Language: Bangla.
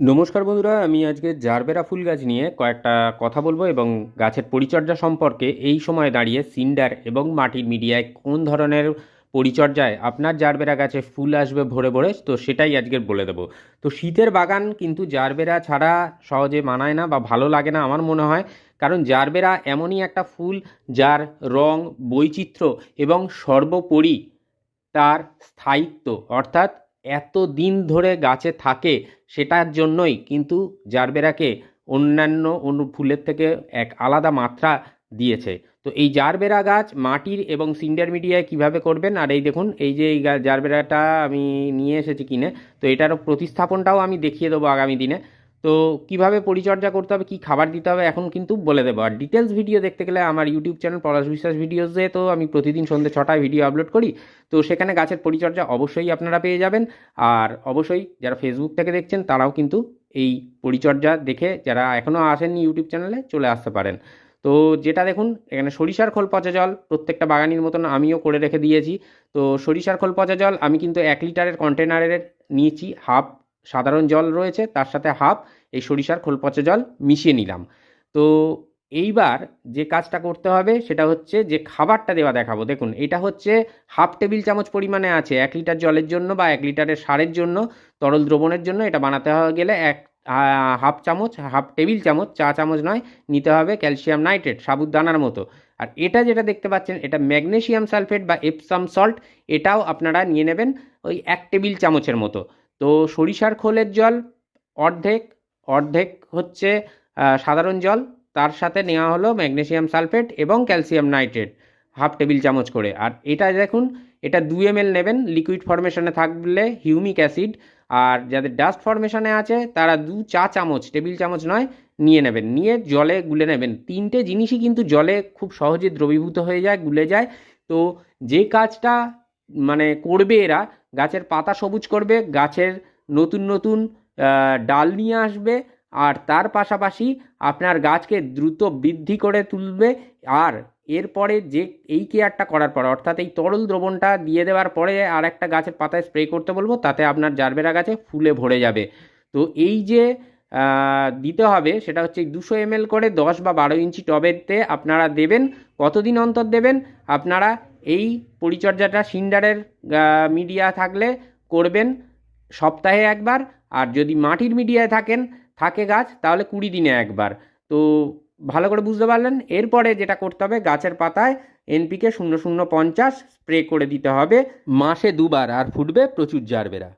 নমস্কার বন্ধুরা, আমি আজকে জারবেরা ফুল গাছ নিয়ে কয়েকটা কথা বলব এবং গাছের পরিচর্যা সম্পর্কে এই সময় দাঁড়িয়ে সিন্ডার এবং মাটির মিডিয়ায় কোন ধরনের পরিচর্যায় আপনার জারবেরা গাছে ফুল আসবে ভরে ভরে, তো সেটাই আজকে বলে দেবো। তো শীতের বাগান কিন্তু জারবেরা ছাড়া সহজে মানায় না বা ভালো লাগে না আমার মনে হয়, কারণ জারবেরা এমনই একটা ফুল যার রং, বৈচিত্র্য এবং সর্বোপরি তার স্থায়িত্ব, অর্থাৎ এত দিন ধরে গাছে থাকে সেটার জন্যই কিন্তু জারবেরাকে অন্যান্য অন্য ফুলের থেকে এক আলাদা মাত্রা দিয়েছে। তো এই জারবেরা গাছ মাটির এবং সিন্ডার মিডিয়ায় কীভাবে করবেন? আর এই দেখুন, এই যে এই জারবেরাটা আমি নিয়ে এসেছি কিনে, তো এটারও প্রতিস্থাপনটাও আমি দেখিয়ে দেবো আগামী দিনে। তো কীভাবে পরিচর্যা করতে হবে, কি খাবার দিতে হবে, এখন কিন্তু বলে দেবো। আর ডিটেলস ভিডিও দেখতে গেলে আমার ইউটিউব চ্যানেল পলাশ বিশ্বাস ভিডিওসে তো আমি প্রতিদিন সন্ধ্যে ছটায় ভিডিও আপলোড করি। তো সেখানে গাছের পরিচর্যা অবশ্যই আপনারা পেয়ে যাবেন। আর অবশ্যই যারা ফেসবুক থেকে দেখছেন, তারাও কিন্তু এই পরিচর্যা দেখে যারা এখনও আসেননি ইউটিউব চ্যানেলে চলে আসতে পারেন। তো যেটা দেখুন, এখানে সরিষার খোল পচা জল প্রত্যেকটা বাগানির মতন আমিও করে রেখে দিয়েছি। তো সরিষার খোল পচা জল আমি কিন্তু এক লিটারের কন্টেনারের নিয়েছি হাফ সাধারণ জল রয়েছে, তার সাথে হাফ এই সরিষার খোল পচা জল মিশিয়ে নিলাম। তো এইবার যে কাজটা করতে হবে সেটা হচ্ছে যে খাবারটা দেওয়া দেখাবো। দেখুন, এটা হচ্ছে হাফ টেবিল চামচ পরিমাণে আছে, এক লিটার জলের জন্য বা এক লিটারের সারের জন্য, তরল দ্রবণের জন্য এটা বানাতে গেলে এক হাফ চামচ, হাফ টেবিল চামচ, চা চামচ নয়, নিতে হবে ক্যালসিয়াম নাইট্রেট, সাবুদানার মতো। আর এটা যেটা দেখতে পাচ্ছেন, এটা ম্যাগনেশিয়াম সালফেট বা এপসাম সল্ট, এটাও আপনারা নিয়ে নেবেন ওই এক টেবিল চামচের মতো। তো সরিষার খোলের জল অর্ধেক অর্ধেক হচ্ছে সাধারণ জল। তার সাথে নেওয়া হলো ম্যাগনেশিয়াম সালফেট এবং ক্যালসিয়াম নাইট্রেট, হাফ টেবিল চামচ করে। আর এটা দেখুন, এটা দু এম নেবেন, লিকুইড ফরমেশনে থাকলে হিউমিক অ্যাসিড। আর যাদের ডাস্ট ফরমেশনে আছে, তারা দু চা চামচ, টেবিল চামচ নয়, নিয়ে নেবেন। নিয়ে জলে গুলে নেবেন। তিনটে জিনিসই কিন্তু জলে খুব সহজে দ্রবীভূত হয়ে যায়, গুলে যায়। তো যে কাজটা মানে করবে এরা। গাছের পাতা সবুজ করবে, গাছের নতুন নতুন ডাল নিয়ে আসবে, আর তার পাশাপাশি আপনার গাছকে দ্রুত বৃদ্ধি করে তুলবে। আর এরপরে যে এই কেয়ারটা করার পর, অর্থাৎ এই তরল দ্রবণটা দিয়ে দেওয়ার পরে আর একটা গাছের পাতায় স্প্রে করতে বলব, তাতে আপনার জারবেরা গাছে ফুলে ভরে যাবে। তো এই যে দিতে হবে, সেটা হচ্ছে দুশো এমএল করে দশ বা বারো ইঞ্চি টবেতে আপনারা দেবেন, কতদিন অন্তর দেবেন? আপনারা এই পরিচর্যাটা সিন্ডারের মিডিয়া থাকলে করবেন সপ্তাহে একবার, আর যদি মাটির মিডিয়ায় থাকেন, থাকে গাছ, তাহলে কুড়ি দিনে একবার। তো ভালো করে বুঝতে পারলেন? এরপরে যেটা করতে হবে, গাছের পাতায় এনপিকে শূন্য শূন্য পঞ্চাশ স্প্রে করে দিতে হবে। মাসে দুবার, আর ফুটবে প্রচুর জারবেরা